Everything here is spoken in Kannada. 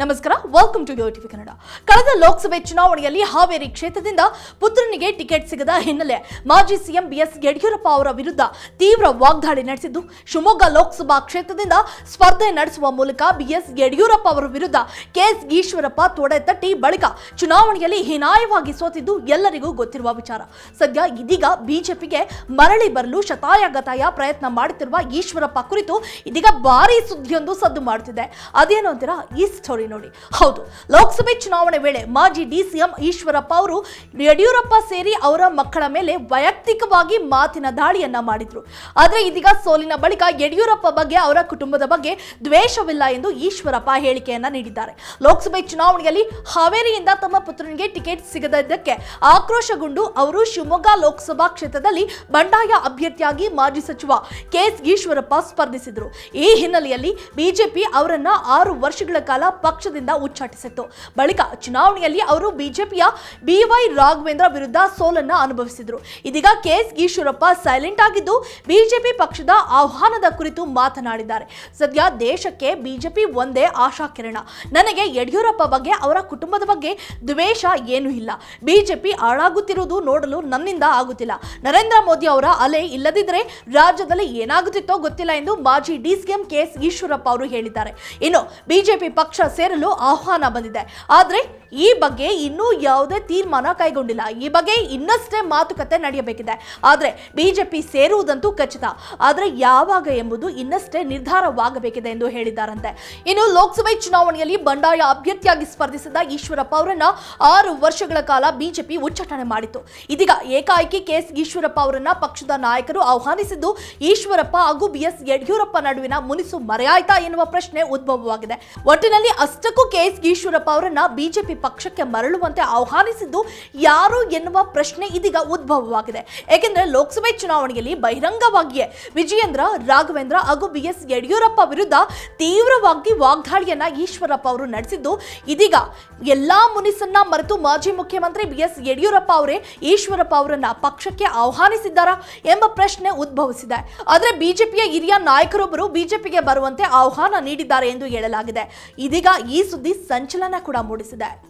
ನಮಸ್ಕಾರ ವೆಲ್ಕಮ್ ಟು ಟಿವಿ ಕನ್ನಡ ಕಳೆದ ಲೋಕಸಭೆ ಚುನಾವಣೆಯಲ್ಲಿ ಹಾವೇರಿ ಕ್ಷೇತ್ರದಿಂದ ಪುತ್ರನಿಗೆ ಟಿಕೆಟ್ ಸಿಗದ ಹಿನ್ನೆಲೆ ಮಾಜಿ ಸಿಎಂ ಬಿಎಸ್ ಯಡಿಯೂರಪ್ಪ ಅವರ ವಿರುದ್ಧ ತೀವ್ರ ವಾಗ್ದಾಳಿ ನಡೆಸಿದ್ದು, ಶಿವಮೊಗ್ಗ ಲೋಕಸಭಾ ಕ್ಷೇತ್ರದಿಂದ ಸ್ಪರ್ಧೆ ನಡೆಸುವ ಮೂಲಕ ಬಿಎಸ್ ಯಡಿಯೂರಪ್ಪ ಅವರ ವಿರುದ್ಧ ಕೆಎಸ್ ಈಶ್ವರಪ್ಪ ತೊಡೆ ತಟ್ಟಿ ಬಳಿಕ ಚುನಾವಣೆಯಲ್ಲಿ ಹೀನಾಯವಾಗಿ ಸೋತಿದ್ದು ಎಲ್ಲರಿಗೂ ಗೊತ್ತಿರುವ ವಿಚಾರ. ಸದ್ಯ ಇದೀಗ ಬಿಜೆಪಿಗೆ ಮರಳಿ ಬರಲು ಶತಾಯಗತಾಯ ಪ್ರಯತ್ನ ಮಾಡುತ್ತಿರುವ ಈಶ್ವರಪ್ಪ ಕುರಿತು ಇದೀಗ ಭಾರಿ ಸುದ್ದಿಯೊಂದು ಸದ್ದು ಮಾಡುತ್ತಿದೆ. ಅದೇನು ಅಂತೀರಾ ಈ ಸ್ಟೋರಿ ನೋಡಿ. ಹೌದು, ಲೋಕಸಭೆ ಚುನಾವಣೆ ವೇಳೆ ಮಾಜಿ ಡಿಸಿಎಂ ಈಶ್ವರಪ್ಪ ಅವರು ಯಡಿಯೂರಪ್ಪ ಸೇರಿ ಅವರ ಮಕ್ಕಳ ಮೇಲೆ ವೈಯಕ್ತಿಕವಾಗಿ ಮಾತಿನ ದಾಳಿಯನ್ನ ಮಾಡಿದ್ರು. ಆದ್ರೆ ಇದೀಗ ಸೋಲಿನ ಬಳಿಕ ಯಡಿಯೂರಪ್ಪ ಬಗ್ಗೆ, ಅವರ ಕುಟುಂಬದ ಬಗ್ಗೆ ದ್ವೇಷವಿಲ್ಲ ಎಂದು ಈಶ್ವರಪ್ಪ ಹೇಳಿಕೆಯನ್ನ ನೀಡಿದ್ದಾರೆ. ಲೋಕಸಭೆ ಚುನಾವಣೆಯಲ್ಲಿ ಹಾವೇರಿಯಿಂದ ತಮ್ಮ ಪುತ್ರನಿಗೆ ಟಿಕೆಟ್ ಸಿಗದಿದ್ದಕ್ಕೆ ಆಕ್ರೋಶಗೊಂಡು ಅವರು ಶಿವಮೊಗ್ಗ ಲೋಕಸಭಾ ಕ್ಷೇತ್ರದಲ್ಲಿ ಬಂಡಾಯ ಅಭ್ಯರ್ಥಿಯಾಗಿ ಮಾಜಿ ಸಚಿವ ಕೆಎಸ್ ಈಶ್ವರಪ್ಪ ಸ್ಪರ್ಧಿಸಿದ್ರು. ಈ ಹಿನ್ನೆಲೆಯಲ್ಲಿ ಬಿಜೆಪಿ ಅವರನ್ನ ಆರು ವರ್ಷಗಳ ಕಾಲ ಪಕ್ಷದಿಂದ ಉಚ್ಚಾಟಿಸಿತ್ತು. ಬಳಿಕ ಚುನಾವಣೆಯಲ್ಲಿ ಅವರು ಬಿಜೆಪಿಯ ಬಿವೈ ರಾಘವೇಂದ್ರ ವಿರುದ್ಧ ಸೋಲನ್ನ ಅನುಭವಿಸಿದ್ರು. ಇದೀಗ ಕೆಎಸ್ ಈಶ್ವರಪ್ಪ ಸೈಲೆಂಟ್ ಆಗಿದ್ದು ಬಿಜೆಪಿ ಪಕ್ಷದ ಆಹ್ವಾನದ ಕುರಿತು ಮಾತನಾಡಿದ್ದಾರೆ. ಸದ್ಯ ದೇಶಕ್ಕೆ ಬಿಜೆಪಿ ಒಂದೇ ಆಶಾ ಕಿರಣ. ನನಗೆ ಯಡಿಯೂರಪ್ಪ ಬಗ್ಗೆ, ಅವರ ಕುಟುಂಬದ ಬಗ್ಗೆ ದ್ವೇಷ ಏನೂ ಇಲ್ಲ. ಬಿಜೆಪಿ ಹಾಳಾಗುತ್ತಿರುವುದು ನೋಡಲು ನನ್ನಿಂದ ಆಗುತ್ತಿಲ್ಲ. ನರೇಂದ್ರ ಮೋದಿ ಅವರ ಅಲೆ ಇಲ್ಲದಿದ್ದರೆ ರಾಜ್ಯದಲ್ಲಿ ಏನಾಗುತ್ತಿತ್ತೋ ಗೊತ್ತಿಲ್ಲ ಎಂದು ಮಾಜಿ ಡಿಸಿಎಂ ಕೆಎಸ್ ಈಶ್ವರಪ್ಪ ಅವರು ಹೇಳಿದ್ದಾರೆ. ಇನ್ನು ಬಿಜೆಪಿ ಪಕ್ಷ ಸೇರಲು ಆಹ್ವಾನ ಬಂದಿದೆ. ಆದರೆ ಈ ಬಗ್ಗೆ ಇನ್ನೂ ಯಾವುದೇ ತೀರ್ಮಾನ ಕೈಗೊಂಡಿಲ್ಲ. ಈ ಬಗ್ಗೆ ಇನ್ನಷ್ಟೇ ಮಾತುಕತೆ ನಡೆಯಬೇಕಿದೆ. ಆದರೆ ಬಿಜೆಪಿ ಸೇರುವುದಂತೂ ಖಚಿತ. ಆದರೆ ಯಾವಾಗ ಎಂಬುದು ಇನ್ನಷ್ಟೇ ನಿರ್ಧಾರವಾಗಬೇಕಿದೆ ಎಂದು ಹೇಳಿದ್ದಾರಂತೆ. ಇನ್ನು ಲೋಕಸಭೆ ಚುನಾವಣೆಯಲ್ಲಿ ಬಂಡಾಯ ಅಭ್ಯರ್ಥಿಯಾಗಿ ಸ್ಪರ್ಧಿಸಿದ ಈಶ್ವರಪ್ಪ ಅವರನ್ನ ಆರು ವರ್ಷಗಳ ಕಾಲ ಬಿಜೆಪಿ ಉಚ್ಚಾಟನೆ ಮಾಡಿತ್ತು. ಇದೀಗ ಏಕಾಏಕಿ ಕೆಎಸ್ ಈಶ್ವರಪ್ಪ ಅವರನ್ನ ಪಕ್ಷದ ನಾಯಕರು ಆಹ್ವಾನಿಸಿದ್ದು ಈಶ್ವರಪ್ಪ ಹಾಗೂ ಬಿಎಸ್ ಯಡಿಯೂರಪ್ಪ ನಡುವಿನ ಮುನಿಸು ಮರೆಯಾಯ್ತಾ ಎನ್ನುವ ಪ್ರಶ್ನೆ ಉದ್ಭವವಾಗಿದೆ. ಒಟ್ಟಿನಲ್ಲಿ ಅಷ್ಟಕ್ಕೂ ಕೆಎಸ್ ಈಶ್ವರಪ್ಪ ಅವರನ್ನ ಬಿಜೆಪಿ ಪಕ್ಷಕ್ಕೆ ಮರಳುವಂತೆ ಆಹ್ವಾನಿಸಿದ್ದು ಯಾರು ಎನ್ನುವ ಪ್ರಶ್ನೆ ಇದೀಗ ಉದ್ಭವವಾಗಿದೆ. ಏಕೆಂದರೆ ಲೋಕಸಭೆ ಚುನಾವಣೆಯಲ್ಲಿ ಬಹಿರಂಗವಾಗಿಯೇ ವಿಜಯೇಂದ್ರ, ರಾಘವೇಂದ್ರ ಹಾಗೂ ಬಿಎಸ್ ಯಡಿಯೂರಪ್ಪ ವಿರುದ್ಧ ತೀವ್ರವಾಗಿ ವಾಗ್ದಾಳಿಯನ್ನ ಈಶ್ವರಪ್ಪ ಅವರು ನಡೆಸಿದ್ದು, ಇದೀಗ ಎಲ್ಲಾ ಮುನಿಸನ್ನ ಮರೆತು ಮಾಜಿ ಮುಖ್ಯಮಂತ್ರಿ ಬಿ ಎಸ್ ಯಡಿಯೂರಪ್ಪ ಅವರೇ ಈಶ್ವರಪ್ಪ ಅವರನ್ನ ಪಕ್ಷಕ್ಕೆ ಆಹ್ವಾನಿಸಿದ್ದಾರಾ ಎಂಬ ಪ್ರಶ್ನೆ ಉದ್ಭವಿಸಿದೆ. ಆದರೆ ಬಿಜೆಪಿಯ ಹಿರಿಯ ನಾಯಕರೊಬ್ಬರು ಬಿಜೆಪಿಗೆ ಬರುವಂತೆ ಆಹ್ವಾನ ನೀಡಿದ್ದಾರೆ ಎಂದು ಹೇಳಲಾಗಿದೆ. ಇದೀಗ ಈ ಸುದ್ದಿ ಸಂಚಲನ ಕೂಡ ಮೂಡಿಸಿದೆ.